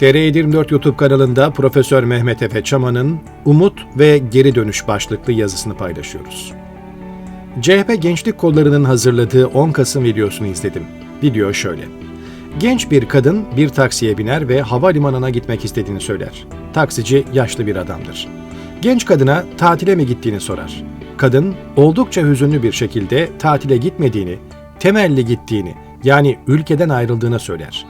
TR24 YouTube kanalında Profesör Mehmet Efe Çaman'ın Umut ve Geri Dönüş başlıklı yazısını paylaşıyoruz. CHP Gençlik Kolları'nın hazırladığı 10 Kasım videosunu izledim. Video şöyle. Genç bir kadın bir taksiye biner ve havalimanına gitmek istediğini söyler. Taksici yaşlı bir adamdır. Genç kadına tatile mi gittiğini sorar. Kadın oldukça hüzünlü bir şekilde tatile gitmediğini, temelli gittiğini yani ülkeden ayrıldığını söyler.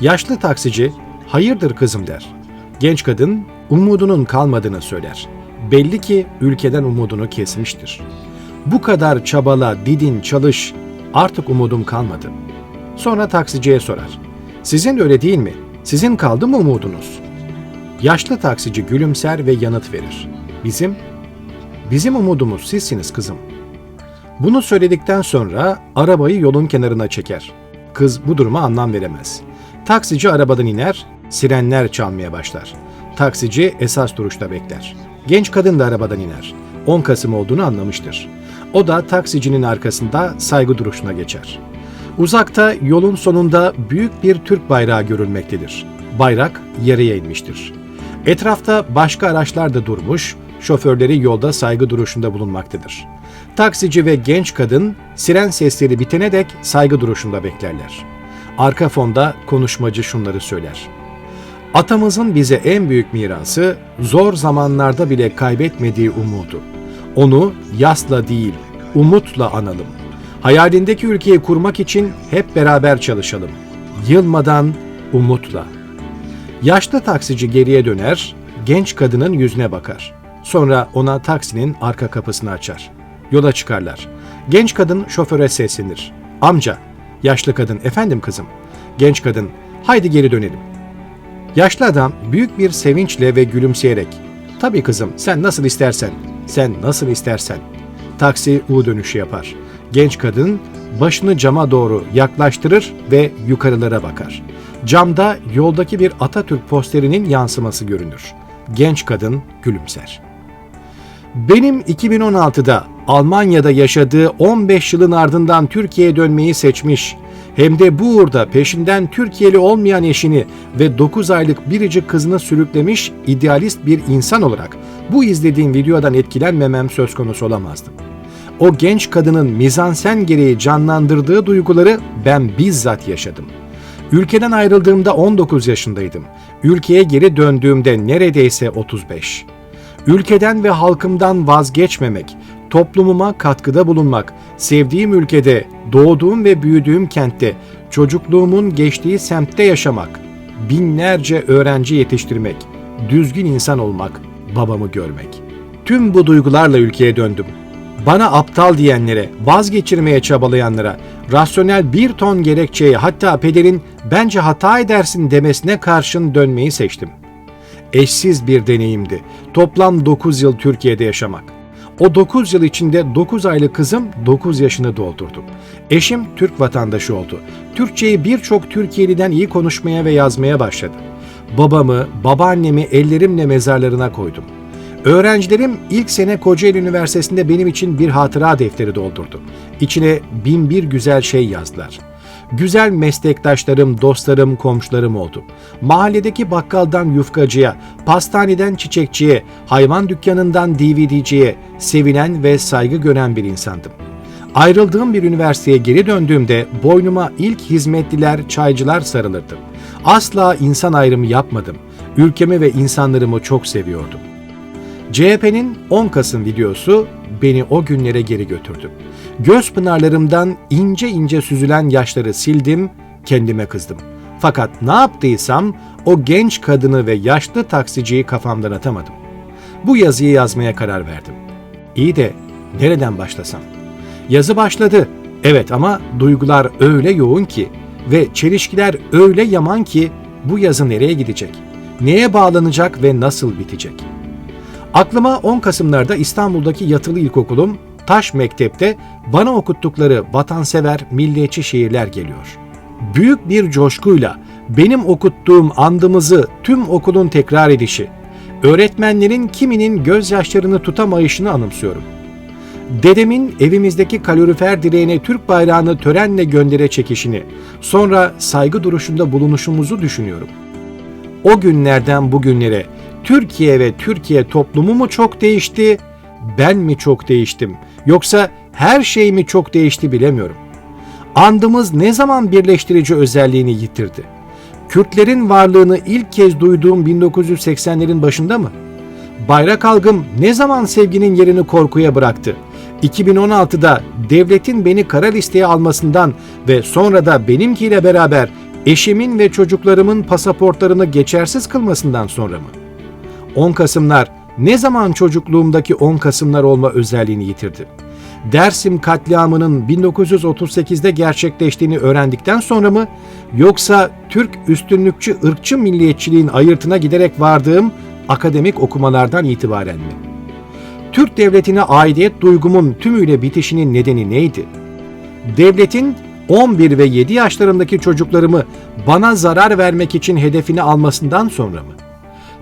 Yaşlı taksici hayırdır kızım der. Genç kadın umudunun kalmadığını söyler. Belli ki ülkeden umudunu kesmiştir. Bu kadar çabala, didin, çalış, artık umudum kalmadı. Sonra taksiciye sorar. Sizin öyle değil mi? Sizin kaldı mı umudunuz? Yaşlı taksici gülümser ve yanıt verir. Bizim, bizim umudumuz sizsiniz kızım. Bunu söyledikten sonra arabayı yolun kenarına çeker. Kız bu duruma anlam veremez. Taksici arabadan iner, sirenler çalmaya başlar. Taksici esas duruşta bekler. Genç kadın da arabadan iner. 10 Kasım olduğunu anlamıştır. O da taksicinin arkasında saygı duruşuna geçer. Uzakta yolun sonunda büyük bir Türk bayrağı görülmektedir. Bayrak yarıya inmiştir. Etrafta başka araçlar da durmuş, şoförleri yolda saygı duruşunda bulunmaktadır. Taksici ve genç kadın siren sesleri bitene dek saygı duruşunda beklerler. Arka fonda konuşmacı şunları söyler. Atamızın bize en büyük mirası zor zamanlarda bile kaybetmediği umudu. Onu yasla değil, umutla analım. Hayalindeki ülkeyi kurmak için hep beraber çalışalım. Yılmadan umutla. Yaşlı taksici geriye döner, genç kadının yüzüne bakar. Sonra ona taksinin arka kapısını açar. Yola çıkarlar. Genç kadın şoföre seslenir. Amca, yaşlı kadın, efendim kızım. Genç kadın, haydi geri dönelim. Yaşlı adam büyük bir sevinçle ve gülümseyerek, tabii kızım sen nasıl istersen, sen nasıl istersen. Taksi U dönüşü yapar. Genç kadın başını cama doğru yaklaştırır ve yukarılara bakar. Camda yoldaki bir Atatürk posterinin yansıması görünür. Genç kadın gülümser. Benim 2016'da Almanya'da yaşadığı 15 yılın ardından Türkiye'ye dönmeyi seçmiş, hem de bu uğurda peşinden Türkiye'li olmayan eşini ve 9 aylık biricik kızını sürüklemiş idealist bir insan olarak bu izlediğim videodan etkilenmemem söz konusu olamazdı. O genç kadının mizansen gereği canlandırdığı duyguları ben bizzat yaşadım. Ülkeden ayrıldığımda 19 yaşındaydım. Ülkeye geri döndüğümde neredeyse 35. Ülkeden ve halkımdan vazgeçmemek, toplumuma katkıda bulunmak, sevdiğim ülkede, doğduğum ve büyüdüğüm kentte, çocukluğumun geçtiği semtte yaşamak, binlerce öğrenci yetiştirmek, düzgün insan olmak, babamı görmek. Tüm bu duygularla ülkeye döndüm. Bana aptal diyenlere, vazgeçirmeye çabalayanlara, rasyonel bir ton gerekçeye hatta pederin bence hata edersin demesine karşın dönmeyi seçtim. Eşsiz bir deneyimdi. Toplam 9 yıl Türkiye'de yaşamak. O 9 yıl içinde 9 aylık kızım 9 yaşını doldurdu. Eşim Türk vatandaşı oldu. Türkçeyi birçok Türkiye'liden iyi konuşmaya ve yazmaya başladı. Babamı, babaannemi ellerimle mezarlarına koydum. Öğrencilerim ilk sene Kocaeli Üniversitesi'nde benim için bir hatıra defteri doldurdu. İçine bin bir güzel şey yazdılar. Güzel meslektaşlarım, dostlarım, komşularım oldu. Mahalledeki bakkaldan yufkacıya, pastaneden çiçekçiye, hayvan dükkanından DVD'ciye sevilen ve saygı gören bir insandım. Ayrıldığım bir üniversiteye geri döndüğümde boynuma ilk hizmetliler, çaycılar sarılırdı. Asla insan ayrımı yapmadım. Ülkemi ve insanlarımı çok seviyordum. CHP'nin 10 Kasım videosu beni o günlere geri götürdü. Göz pınarlarımdan ince ince süzülen yaşları sildim, kendime kızdım. Fakat ne yaptıysam o genç kadını ve yaşlı taksiciyi kafamdan atamadım. Bu yazıyı yazmaya karar verdim. İyi de nereden başlasam? Yazı başladı. Evet ama duygular öyle yoğun ki ve çelişkiler öyle yaman ki bu yazı nereye gidecek? Neye bağlanacak ve nasıl bitecek?'' Aklıma 10 Kasımlarda İstanbul'daki yatılı ilkokulum Taş Mektep'te bana okuttukları vatansever, milliyetçi şiirler geliyor. Büyük bir coşkuyla benim okuttuğum andımızı tüm okulun tekrar edişi, öğretmenlerin kiminin gözyaşlarını tutamayışını anımsıyorum. Dedemin evimizdeki kalorifer direğine Türk bayrağını törenle göndere çekişini, sonra saygı duruşunda bulunuşumuzu düşünüyorum. o günlerden bugünlere Türkiye ve Türkiye toplumu mu çok değişti, ben mi çok değiştim yoksa her şey mi çok değişti bilemiyorum. Andımız ne zaman birleştirici özelliğini yitirdi? Kürtlerin varlığını ilk kez duyduğum 1980'lerin başında mı? Bayrak algım ne zaman sevginin yerini korkuya bıraktı? 2016'da devletin beni kara listeye almasından ve sonra da benimkiyle beraber eşimin ve çocuklarımın pasaportlarını geçersiz kılmasından sonra mı? 10 Kasımlar ne zaman çocukluğumdaki 10 Kasımlar olma özelliğini yitirdi? Dersim katliamının 1938'de gerçekleştiğini öğrendikten sonra mı yoksa Türk üstünlükçü ırkçı milliyetçiliğin ayırtına giderek vardığım akademik okumalardan itibaren mi? Türk devletine aidiyet duygumun tümüyle bitişinin nedeni neydi? Devletin 11 ve 7 yaşlarındaki çocuklarımı bana zarar vermek için hedefini almasından sonra mı?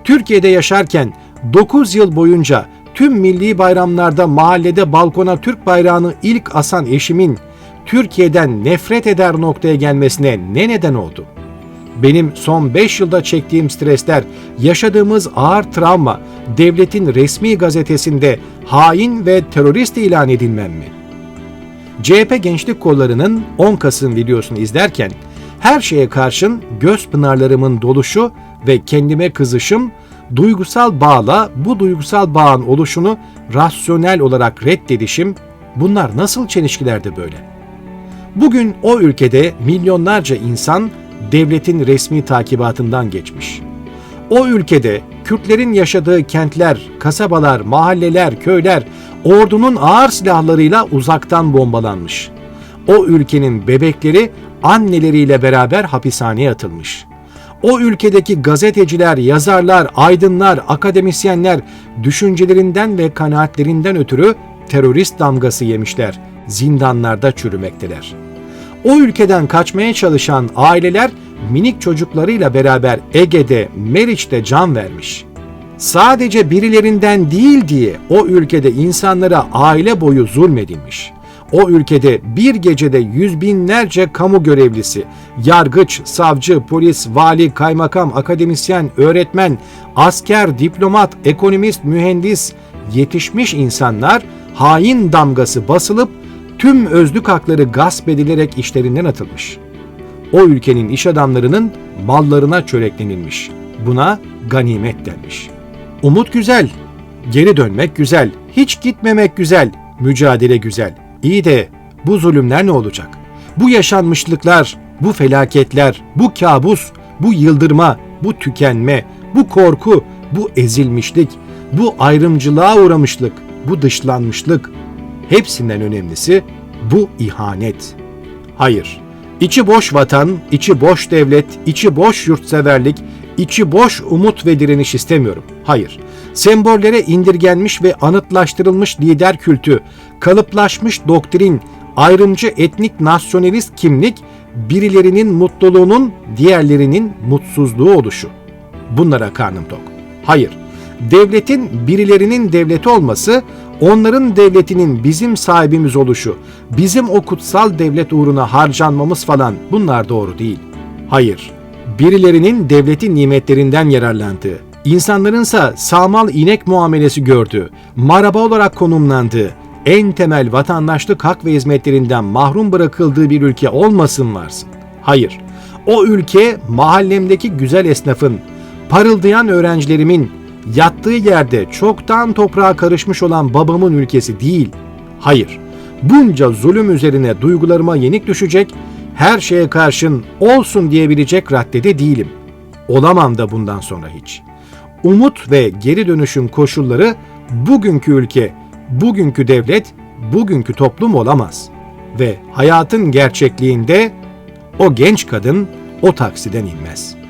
Türkiye'de yaşarken 9 yıl boyunca tüm milli bayramlarda mahallede balkona Türk bayrağını ilk asan eşimin Türkiye'den nefret eder noktaya gelmesine ne neden oldu? Benim son 5 yılda çektiğim stresler, yaşadığımız ağır travma, devletin resmi gazetesinde hain ve terörist ilan edilmem mi? CHP Gençlik Kolları'nın 10 Kasım videosunu izlerken her şeye karşın göz pınarlarımın doluşu ve kendime kızışım, duygusal bağla bu duygusal bağın oluşunu rasyonel olarak reddedişim, bunlar nasıl çelişkilerde böyle? Bugün o ülkede milyonlarca insan devletin resmi takibatından geçmiş. O ülkede Kürtlerin yaşadığı kentler, kasabalar, mahalleler, köyler ordunun ağır silahlarıyla uzaktan bombalanmış. O ülkenin bebekleri anneleriyle beraber hapishaneye atılmış. O ülkedeki gazeteciler, yazarlar, aydınlar, akademisyenler düşüncelerinden ve kanaatlerinden ötürü terörist damgası yemişler, zindanlarda çürümekteler. O ülkeden kaçmaya çalışan aileler minik çocuklarıyla beraber Ege'de, Meriç'te can vermiş. Sadece birilerinden değil diye o ülkede insanlara aile boyu zulmedilmiş. O ülkede bir gecede yüz binlerce kamu görevlisi, yargıç, savcı, polis, vali, kaymakam, akademisyen, öğretmen, asker, diplomat, ekonomist, mühendis, yetişmiş insanlar hain damgası basılıp tüm özlük hakları gasp edilerek işlerinden atılmış. O ülkenin iş adamlarının mallarına çöreklenilmiş. Buna ganimet denmiş. Umut güzel, geri dönmek güzel, hiç gitmemek güzel, mücadele güzel. İyi de bu zulümler ne olacak? Bu yaşanmışlıklar, bu felaketler, bu kabus, bu yıldırma, bu tükenme, bu korku, bu ezilmişlik, bu ayrımcılığa uğramışlık, bu dışlanmışlık, hepsinden önemlisi bu ihanet. Hayır, içi boş vatan, içi boş devlet, içi boş yurtseverlik, içi boş umut ve direniş istemiyorum. Hayır, sembollere indirgenmiş ve anıtlaştırılmış lider kültü, kalıplaşmış doktrin, ayrımcı etnik nasyonalist kimlik, birilerinin mutluluğunun diğerlerinin mutsuzluğu oluşu. Bunlara karnım tok. Hayır, devletin birilerinin devleti olması, onların devletinin bizim sahibimiz oluşu, bizim o kutsal devlet uğruna harcanmamız falan bunlar doğru değil. Hayır, birilerinin devletin nimetlerinden yararlandığı, insanlarınsa sağmal inek muamelesi gördüğü, maraba olarak konumlandığı, en temel vatandaşlık hak ve hizmetlerinden mahrum bırakıldığı bir ülke olmasın varsın. Hayır, o ülke mahallemdeki güzel esnafın, parıldayan öğrencilerimin, yattığı yerde çoktan toprağa karışmış olan babamın ülkesi değil. Hayır, bunca zulüm üzerine duygularıma yenik düşecek, her şeye karşın olsun diyebilecek raddede değilim. Olamam da bundan sonra hiç. Umut ve geri dönüşüm koşulları bugünkü ülke, bugünkü devlet, bugünkü toplum olamaz. Ve hayatın gerçekliğinde o genç kadın o taksiden inmez.''